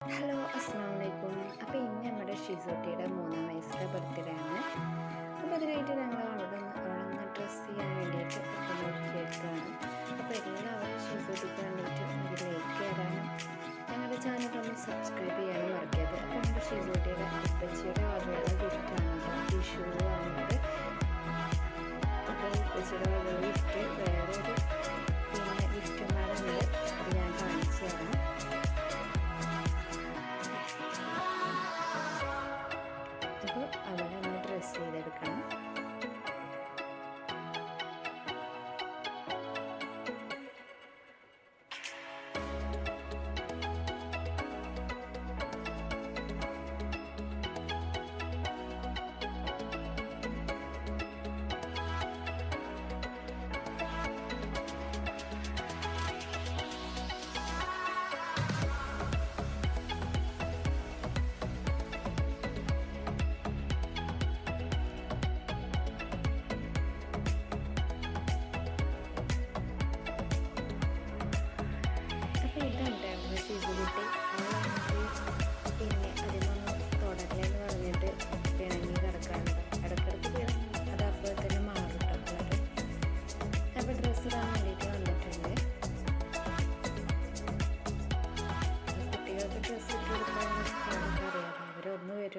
Hello അസ്സാം വലൈക്കും അപ്പോൾ ഇന്ന് നമ്മുടെ ഷിസോട്ടിയുടെ മൂന്നാം വയസ്സിലെ ബർത്ത്ഡേ ആണ്. അപ്പോൾ അതിനായിട്ട് ഞങ്ങൾ അവിടെ അവിടെ ഡ്രസ്സ് ചെയ്യാൻ വേണ്ടിയിട്ട് നോക്കിയേക്കാണ്. അപ്പോൾ എല്ലാവരും ഷിസോട്ടിക്ക് വേണ്ടിയിട്ട് ഒരു ലൈക്ക് തരാനും ഞങ്ങളുടെ ചാനൽ ഒന്ന് സബ്സ്ക്രൈബ് ചെയ്യാനും മറക്കരുത്. അപ്പോൾ നമ്മുടെ ഷിസോട്ടിയുടെ ഉപ്പച്ചിയുടെ വകയുള്ള ഗിഫ്റ്റാണ് വിഷു ആണത് അപ്പോൾ ഉപ്പച്ചിയുടെ വകയുള്ള ഗിഫ്റ്റ് വേറൊരു പിന്നെ ഗിഫ്റ്റും കൂടെ ഉണ്ട്. അത് ഞാൻ കാണിച്ചു തരാം.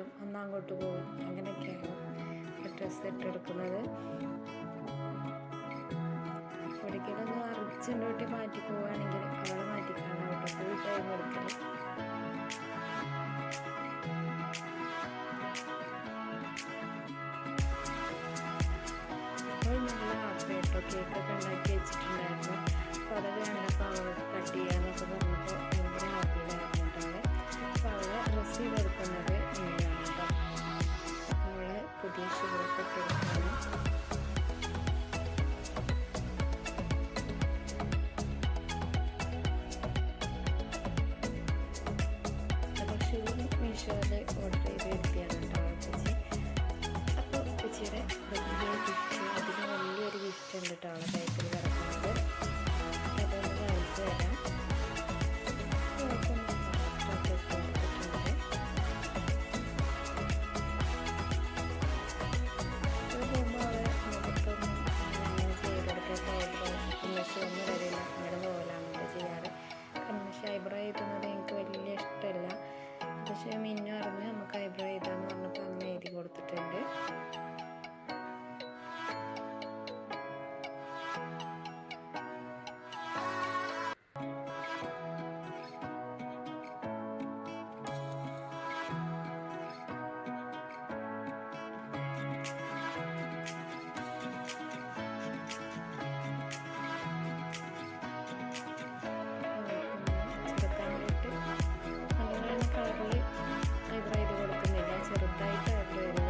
അവരൊന്ന് അന്ന് അങ്ങോട്ട് പോകും. അങ്ങനെയൊക്കെയാണ് ഡ്രസ്സ് ഇട്ടെടുക്കുന്നത്. ഒരിക്കലും ഒന്ന് അർജന്റോട്ടി മാറ്റി പോവുകയാണെങ്കിൽ അവളെ മാറ്റിക്കാണ് അവിടെ ഫുൾ ടൈം കേക്കൊക്കെ ഉണ്ടാക്കി വെച്ചിട്ടുണ്ടായിരുന്നു. അപ്പോൾ അത് കണ്ടപ്പോൾ അവൾക്ക് കട്ട് ചെയ്യാന്നൊക്കെ പറഞ്ഞപ്പോൾ ഭയങ്കര ഹാപ്പിയിലായിരുന്നു ഡ്രസ്സ് ചെയ്ത് അവളെ പുതിയ ചെറുതായിട്ട് കൊടുക്കുന്നുണ്ട്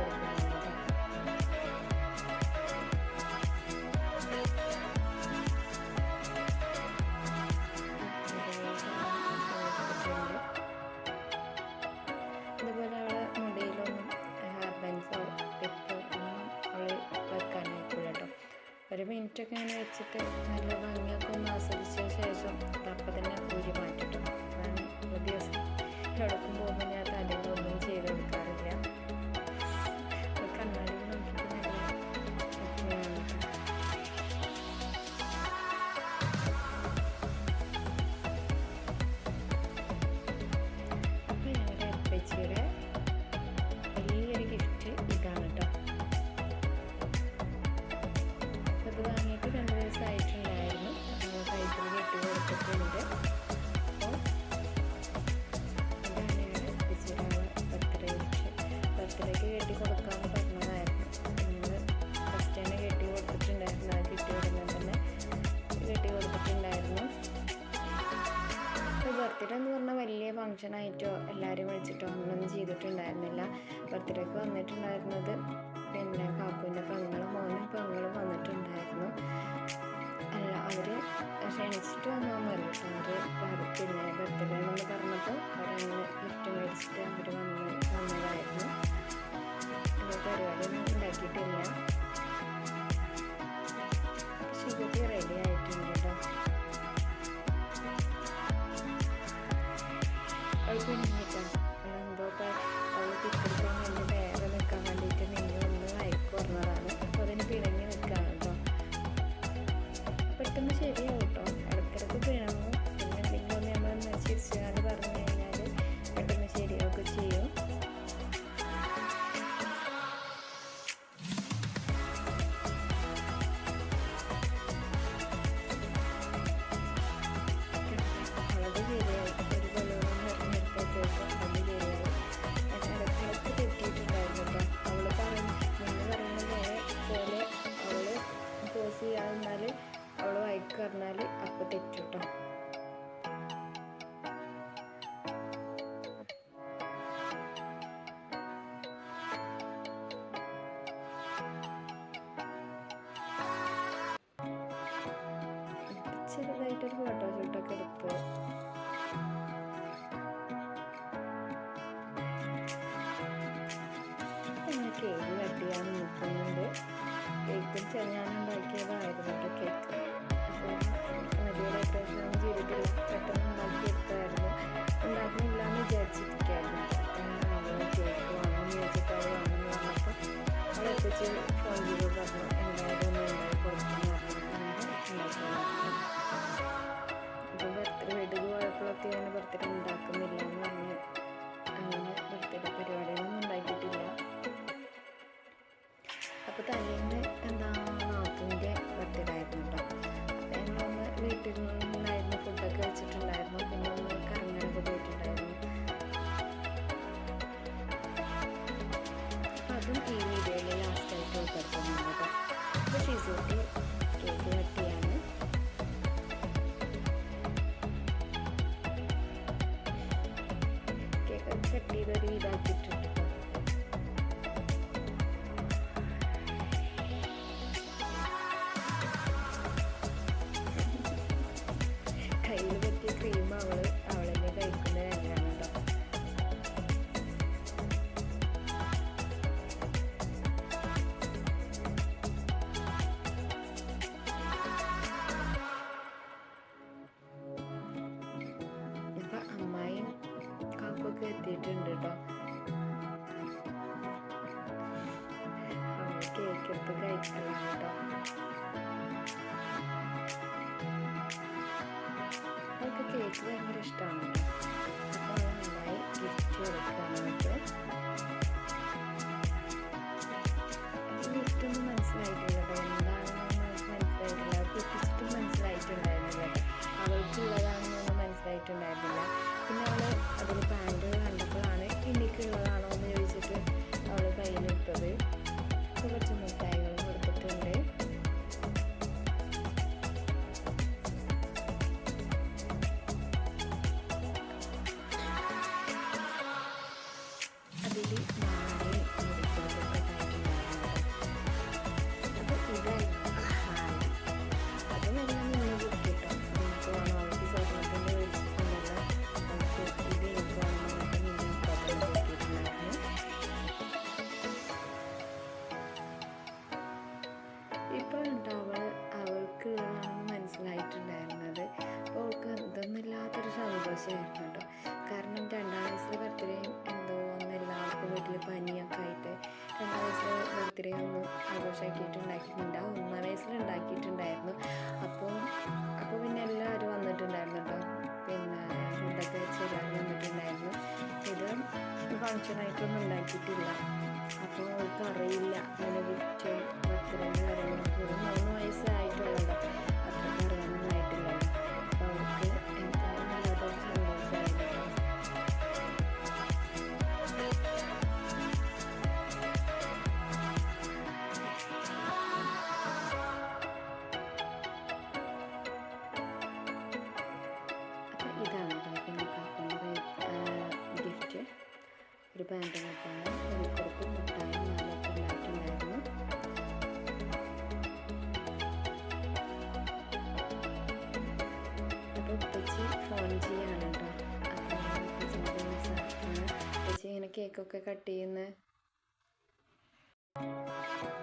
അതുപോലെ അവളെ മുടിയിലൊന്നും ഹെയർ ടിപ്പോ ഒന്നും അവൾ വെക്കാനായിട്ടില്ല കേട്ടോ ഒരു മിനിറ്റൊക്കെ ഇങ്ങനെ വെച്ചിട്ട് നല്ല ഭംഗിയൊക്കെ ഒന്ന് ആസ്വദിച്ച ശേഷം അപ്പം തന്നെ ഊരി മാറ്റിട്ടു അതാണ് ഒരു ദിവസം ആയിട്ടോ എല്ലാവരും വിളിച്ചിട്ടോ അങ്ങനൊന്നും ചെയ്തിട്ടുണ്ടായിരുന്നില്ല. ബർത്ത്ഡേക്ക് വന്നിട്ടുണ്ടായിരുന്നത് പിന്നെ കാക്കുവിന്റെ പെങ്ങളും മോനും പെങ്ങളും വന്നിട്ടുണ്ടായിരുന്നു. അല്ല അവർ ക്ഷണിച്ചിട്ട് വന്നൊന്നുമല്ല കേട്ടോ അവർ പിന്നെ ബർത്ത്ഡേ എന്ന് പറഞ്ഞപ്പോൾ അവരങ്ങനെ ഗിഫ്റ്റ് മേടിച്ചിട്ട് അവർ വന്ന് വന്നതായിരുന്നു. അങ്ങനെ പരിപാടിയൊന്നും ഉണ്ടാക്കിയിട്ടില്ല. ശിവകുട്ടി റെഡിയായി പിണങ്ങിയിട്ടാണ് അവളെന്തോ ഇപ്പം അവൾ പിക്കെടുക്കാൻ എന്റെ നേരെ നിൽക്കാൻ വേണ്ടിയിട്ട് നിങ്ങൾ ഒന്ന് അയക്കു പറഞ്ഞതാണ് അപ്പോൾ അതിന് പിണങ്ങി കേട്ടോ. പെട്ടെന്ന് ശരിയാവും കേട്ടോ. ഇടയ്ക്കിടയ്ക്ക് പിണങ്ങും. ചെറുതായിട്ടൊരു ഫോട്ടോഷൂട്ടൊക്കെ എടുത്തു. പിന്നെ കേക്ക് കട്ട് നിൽക്കുന്നുണ്ട്. കേക്ക് ഞാൻ ഉണ്ടാക്കിയതായിരുന്നു കേട്ടോ കേക്ക് വലിയ ഡെക്കറേഷൻ പെട്ടെന്ന് ഉണ്ടാക്കിയെടുത്തായിരുന്നു ഉണ്ടാക്കുന്നില്ല എന്ന് വിചാരിച്ചിരിക്കുകയായിരുന്നു. കേക്ക് വാങ്ങുമെന്ന് ചോദിച്ചിട്ട് അവൾ വാങ്ങുമെന്ന് പറഞ്ഞപ്പോൾ അവളെത്തിച്ച് ഫോൺ ചെയ്ത് പറഞ്ഞു എന്തായാലും ഒന്ന് ഉണ്ടാക്കി കൊടുക്കുന്നു പറഞ്ഞു പോയപ്പോഴൊക്കെ ഞാൻ ബർത്ത്ഡേ ഉണ്ടാക്കുന്നില്ല എന്ന് പറഞ്ഞ് അങ്ങനെ ബർത്ത്ഡേ പരിപാടികളൊന്നും ഉണ്ടാക്കിയിട്ടില്ല. അപ്പോൾ തന്നെ എന്താ നാത്തിന്റെ ബർത്ത്ഡേ ആയിരുന്നു കേട്ടോ കാക്കൊക്കെ കേട്ടോ. കേക്ക് എടുത്ത് കഴിക്കണം കേട്ടോ. അവൾക്ക് കേക്ക് ഭയങ്കര ഇഷ്ടമാണ് അപ്പോൾ നന്നായി ഗിഫ്റ്റ് കൊടുക്കുകയാണ് അവൾക്ക് ഗിഫ്റ്റ് ഒന്നും മനസ്സിലായിട്ടില്ല എന്താണെന്ന് മനസ്സിലായിട്ടില്ല. എത്തിച്ചിട്ടും മനസ്സിലായിട്ടുണ്ടായിരുന്നില്ല കേട്ടോ. മനസ്സിലായിട്ടുണ്ടായിരുന്നില്ല പിന്നെ അവൾ അതിൽ പാന്റ് കണ്ടപ്പോഴാണ് എനിക്കുള്ളതാണോ സന്തോഷമായിരുന്നു കേട്ടോ കാരണം രണ്ടാം വയസ്സിലെ ബർത്ത്ഡേയും എന്തോ ഒന്ന് എല്ലാവർക്കും വീട്ടിൽ പനിയൊക്കെ ആയിട്ട് രണ്ടാം വയസ്സിലെ ബർത്ത്ഡേ ഒന്നും ആഘോഷമാക്കിയിട്ടുണ്ടാക്കിയിട്ടുണ്ട് ഒന്നാം വയസ്സിൽ ഉണ്ടാക്കിയിട്ടുണ്ടായിരുന്നു. അപ്പോൾ അപ്പോൾ പിന്നെ എല്ലാവരും വന്നിട്ടുണ്ടായിരുന്നു കേട്ടോ പിന്നെ ഫുഡൊക്കെ ചെയ്യാൻ വന്നിട്ടുണ്ടായിരുന്നു. ഇത് ഫങ്ഷനായിട്ടൊന്നും ഉണ്ടാക്കിയിട്ടില്ല. അപ്പോൾ അവർക്ക് അറിയില്ല ഒരു പാന്റ് മുട്ടായ മുട്ടായും മാലയൊക്കെ ഉണ്ടായിട്ടുണ്ടായിരുന്നു. അപ്പോൾ ഉപ്പച്ചി ഫോൺ ചെയ്യാണ് കേട്ടോ അപ്പോൾ ഉപ്പച്ചിന്റെ മിസ്സാണ് ഉപ്പച്ചി? ഇങ്ങനെ കേക്കൊക്കെ കട്ട് ചെയ്യുന്ന.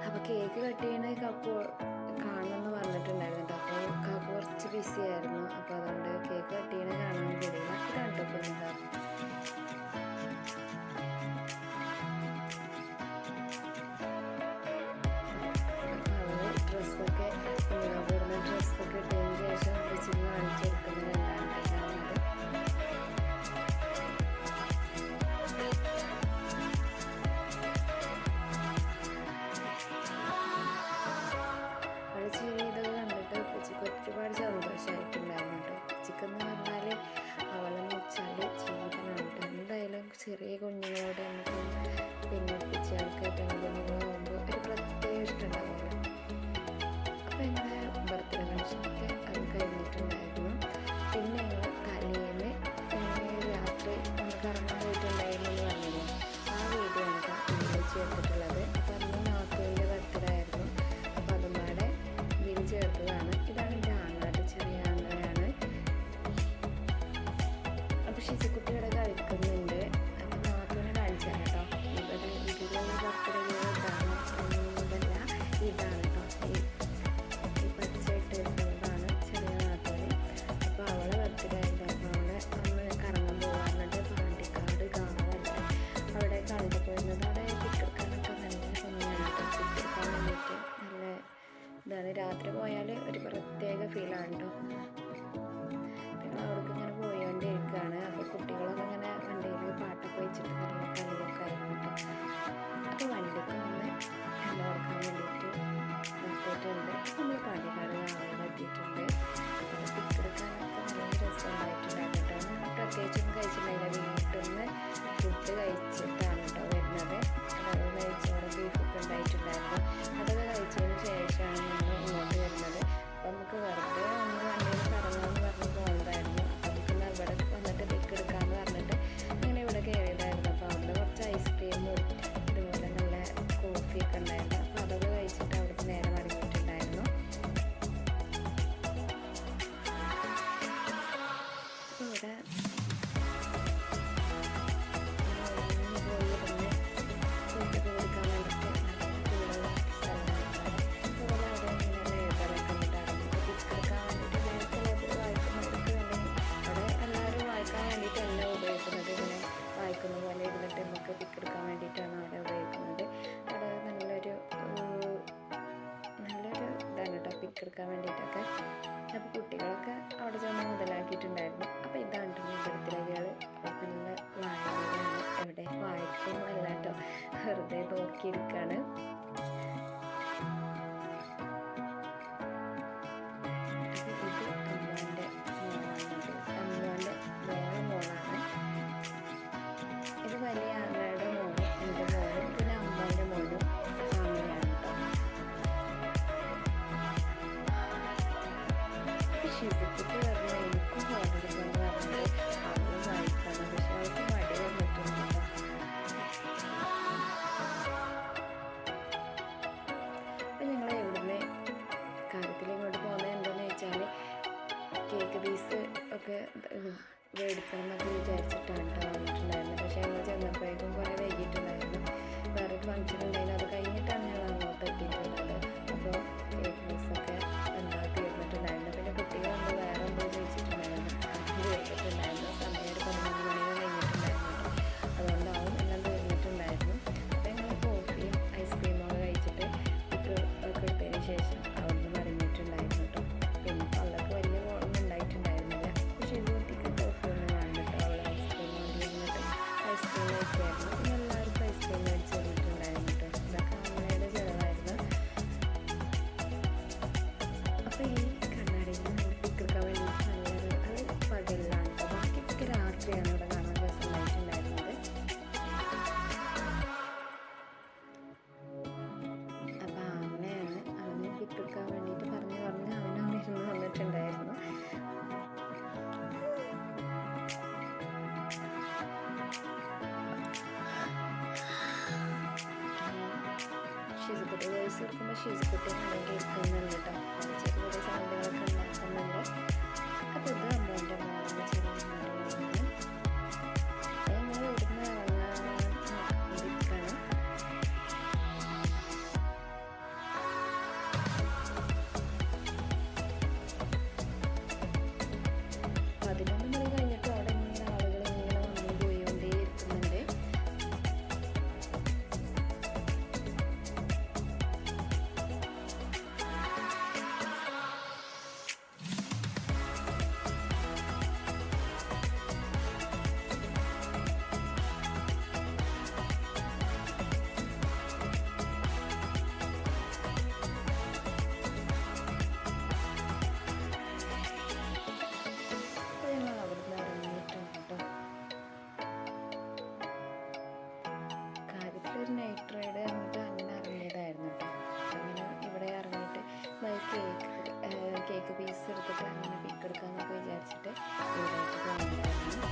അപ്പോൾ കേക്ക് കട്ട് ചെയ്യണ കപ്പ് കാണണമെന്ന് പറഞ്ഞിട്ടുണ്ടായിരുന്നു കേട്ടോ അപ്പോൾ കാപ്പ് കുറച്ച് ബിസി ആയിരുന്നു. അപ്പോൾ അതുകൊണ്ട് കേക്ക് കട്ട് ചെയ്യണ കാണാൻ കഴിയില്ല ഇതാണ് കേട്ടോ Exactly. ഏറ്റെടുക്കാൻ വേണ്ടിയിട്ടൊക്കെ അപ്പോൾ കുട്ടികളൊക്കെ അവിടെ ചെന്ന് മുതലാക്കിയിട്ടുണ്ടായിരുന്നു. അപ്പോൾ ഇതാണ് ഇവിടുത്തെ അയാൾ നല്ല വായന എവിടെ? വായിക്കും അല്ലാട്ടോ വെറുതെ നോക്കിയിരിക്കുകയാണ്. she's a kid. അപ്പോൾ ഈ കർണാടകയിൽ നമ്മൾ പിക്കിൾക്കാൻ വേണ്ടിയിട്ട് നല്ലൊരു അത് പകലിലാണ് ബാക്കിയൊക്കെ രാത്രിയാണ് ഇവിടെ കാണാൻ രസമായിട്ടുണ്ടായിരുന്നത് അപ്പോൾ അവനെയാണ് അവന് പിക്കിൾക്കാൻ വേണ്ടിയിട്ട് പറഞ്ഞ് പറഞ്ഞ് അവനവിടെ ഇരുന്ന് വന്നിട്ടുണ്ടായിരുന്നു ഷീസ് കുട്ടി വോയിസ് എടുക്കുമ്പോൾ ഷീസ് കുട്ടി അല്ലെങ്കിൽ കേക്ക് കേക്ക് പീസ് എടുത്തിട്ട് അങ്ങനെ പിക്ക് എടുക്കാമെന്നൊക്കെ വിചാരിച്ചിട്ട് ഇവിടെ പോകുന്നുണ്ടായിരുന്നു